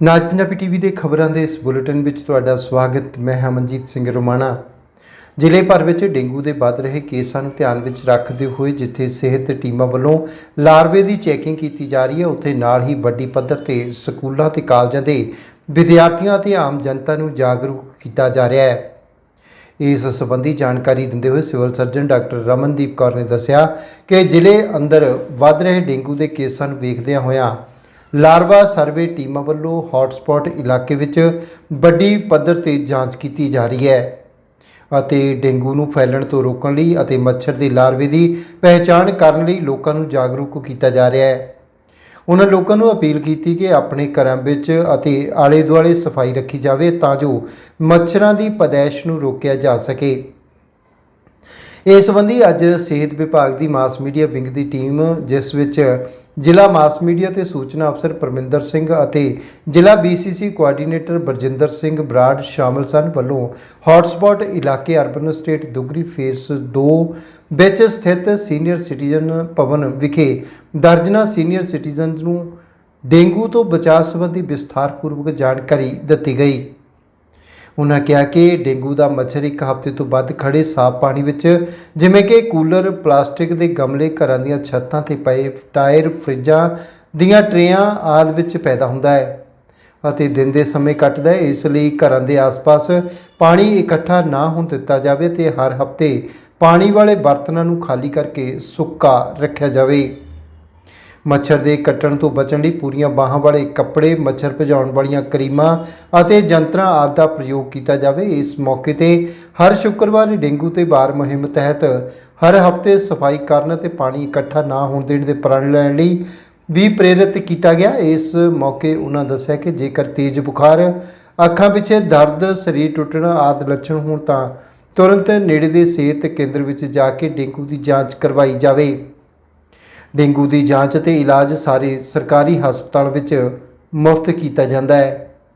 ਨਾਜ Punjabi TV ਦੇ ਖਬਰਾਂ ਦੇ ਇਸ ਬੁਲੇਟਿਨ ਵਿੱਚ ਤੁਹਾਡਾ ਸਵਾਗਤ। ਮੈਂ ਹਮਨਜੀਤ ਸਿੰਘ ਰੋਮਾਣਾ। ਜ਼ਿਲ੍ਹੇ ਭਰ ਵਿੱਚ ਡੇਂਗੂ ਦੇ ਵੱਧ ਰਹੇ ਕੇਸਾਂ ਨੂੰ ਧਿਆਨ ਵਿੱਚ ਰੱਖਦੇ ਹੋਏ ਜਿੱਥੇ ਸਿਹਤ ਟੀਮਾਂ ਵੱਲੋਂ ਲਾਰਵੇ ਦੀ ਚੈਕਿੰਗ ਕੀਤੀ ਜਾ ਰਹੀ ਹੈ, ਉੱਥੇ ਨਾਲ ਹੀ ਵੱਡੀ ਪੱਧਰ ਤੇ ਸਕੂਲਾਂ ਤੇ ਕਾਲਜਾਂ ਦੇ ਵਿਦਿਆਰਥੀਆਂ ਅਤੇ ਆਮ ਜਨਤਾ ਨੂੰ ਜਾਗਰੂਕ ਕੀਤਾ ਜਾ ਰਿਹਾ ਹੈ। ਇਸ ਸੰਬੰਧੀ ਜਾਣਕਾਰੀ ਦਿੰਦੇ ਹੋਏ civil surgeon doctor Ramandeep Kaur ਨੇ ਦੱਸਿਆ ਕਿ ਜ਼ਿਲ੍ਹੇ ਅੰਦਰ ਵੱਧ ਰਹੇ ਡੇਂਗੂ ਦੇ ਕੇਸਾਂ ਨੂੰ ਵੇਖਦਿਆਂ ਹੋਇਆਂ ਲਾਰਵਾ ਸਰਵੇ ਟੀਮਾਂ ਵੱਲੋਂ ਹੌਟਸਪੌਟ ਇਲਾਕੇ ਵਿੱਚ ਵੱਡੀ ਪੱਧਰ ਤੇ ਜਾਂਚ ਕੀਤੀ ਜਾ ਰਹੀ ਹੈ ਅਤੇ ਡੇਂਗੂ ਨੂੰ ਫੈਲਣ ਤੋਂ ਰੋਕਣ ਲਈ ਅਤੇ ਮੱਛਰ ਦੇ ਲਾਰਵੇ ਦੀ ਪਹਿਚਾਣ ਕਰਨ ਲਈ ਲੋਕਾਂ ਨੂੰ ਜਾਗਰੂਕ ਕੀਤਾ ਜਾ ਰਿਹਾ ਹੈ। ਉਹਨਾਂ ਲੋਕਾਂ ਨੂੰ ਅਪੀਲ ਕੀਤੀ ਕਿ ਆਪਣੇ ਘਰਾਂ ਵਿੱਚ ਅਤੇ ਆਲੇ ਦੁਆਲੇ ਸਫ਼ਾਈ ਰੱਖੀ ਜਾਵੇ ਤਾਂ ਜੋ ਮੱਛਰਾਂ ਦੀ ਪਦੈਸ਼ ਨੂੰ ਰੋਕਿਆ ਜਾ ਸਕੇ। ਇਸ ਸੰਬੰਧੀ ਅੱਜ ਸਿਹਤ ਵਿਭਾਗ ਦੀ ਮਾਸ ਮੀਡੀਆ ਵਿੰਗ ਦੀ ਟੀਮ, ਜਿਸ ਵਿੱਚ ਜ਼ਿਲ੍ਹਾ ਮਾਸ ਮੀਡੀਆ ਤੇ ਸੂਚਨਾ ਅਫਸਰ ਪਰਮਿੰਦਰ ਸਿੰਘ ਅਤੇ ਜ਼ਿਲ੍ਹਾ ਬੀਸੀਸੀ ਕੋਆਰਡੀਨੇਟਰ ਬਰਜਿੰਦਰ ਸਿੰਘ ਬਰਾੜ ਸ਼ਾਮਲ ਸਨ ਵੱਲੋਂ ਹੌਟਸਪੌਟ ਇਲਾਕੇ ਅਰਬਨ ਸਟੇਟ ਦੁਗਰੀ ਫੇਸ 2 ਵਿੱਚ ਸਥਿਤ ਸੀਨੀਅਰ ਸਿਟੀਜ਼ਨ ਭਵਨ ਵਿਖੇ ਦਰਜਨਾ ਸੀਨੀਅਰ ਸਿਟੀਜ਼ਨਸ ਨੂੰ ਡੇਂਗੂ ਤੋਂ ਬਚਾਅ ਸੰਬੰਧੀ ਵਿਸਥਾਰਪੂਰਵਕ ਜਾਣਕਾਰੀ ਦਿੱਤੀ ਗਈ। ਉਹਨਾਂ ਕਿਹਾ ਕਿ ਡੇਂਗੂ ਦਾ ਮੱਛਰ ਇੱਕ ਹਫ਼ਤੇ ਤੋਂ ਵੱਧ ਖੜੇ ਸਾਫ਼ ਪਾਣੀ ਵਿੱਚ, ਜਿਵੇਂ ਕਿ ਕੂਲਰ, ਪਲਾਸਟਿਕ ਦੇ ਗਮਲੇ, ਘਰਾਂ ਦੀਆਂ ਛੱਤਾਂ ਤੇ ਪਏ ਟਾਇਰ, ਫਰਿੱਜਾਂ ਦੀਆਂ ਟਰੇਆਂ ਆਦਿ ਵਿੱਚ ਪੈਦਾ ਹੁੰਦਾ ਹੈ ਅਤੇ ਦਿਨ ਦੇ ਸਮੇਂ ਕੱਟਦਾ ਹੈ, ਇਸ ਲਈ ਘਰਾਂ ਦੇ ਆਸ-ਪਾਸ ਪਾਣੀ ਇਕੱਠਾ ਨਾ ਹੋਣ ਦਿੱਤਾ ਜਾਵੇ ਤੇ ਹਰ ਹਫ਼ਤੇ ਪਾਣੀ ਵਾਲੇ ਬਰਤਨਾਂ ਨੂੰ ਖਾਲੀ ਕਰਕੇ ਸੁੱਕਾ ਰੱਖਿਆ ਜਾਵੇ। ਮੱਛਰ ਦੇ ਕੱਟਣ ਤੋਂ ਬਚਣ ਲਈ ਪੂਰੀਆਂ ਬਾਹਾਂ ਵਾਲੇ ਕੱਪੜੇ, ਮੱਛਰ ਭਜਾਉਣ ਵਾਲੀਆਂ ਕਰੀਮਾਂ ਅਤੇ ਜੰਤਰਾਂ ਆਦਿ ਦਾ ਪ੍ਰਯੋਗ ਕੀਤਾ ਜਾਵੇ। ਇਸ ਮੌਕੇ ਤੇ ਹਰ ਸ਼ੁੱਕਰਵਾਰ ਡੇਂਗੂ ਤੇ ਬਾਰ ਮੁਹਿੰਮ ਤਹਿਤ ਹਰ ਹਫ਼ਤੇ ਸਫ਼ਾਈ ਕਰਨ ਅਤੇ ਪਾਣੀ ਇਕੱਠਾ ਨਾ ਹੋਣ ਦੇਣ ਦੇ ਪ੍ਰਣ ਲੈਣ ਲਈ ਵੀ ਪ੍ਰੇਰਿਤ ਕੀਤਾ ਗਿਆ। ਇਸ ਮੌਕੇ ਉਹਨਾਂ ਦੱਸਿਆ ਕਿ ਜੇਕਰ ਤੇਜ਼ ਬੁਖਾਰ, ਅੱਖਾਂ ਪਿੱਛੇ ਦਰਦ, ਸਰੀਰ ਟੁੱਟਣਾ ਆਦਿ ਲੱਛਣ ਹੋਣ ਤਾਂ ਤੁਰੰਤ ਨੇੜੇ ਦੇ ਸਿਹਤ ਕੇਂਦਰ ਵਿੱਚ ਜਾ ਕੇ ਡੇਂਗੂ ਦੀ ਜਾਂਚ ਕਰਵਾਈ ਜਾਵੇ। ਡੇਂਗੂ ਦੀ ਜਾਂਚ ਅਤੇ ਇਲਾਜ ਸਾਰੇ ਸਰਕਾਰੀ ਹਸਪਤਾਲ ਵਿੱਚ ਮੁਫਤ ਕੀਤਾ ਜਾਂਦਾ ਹੈ।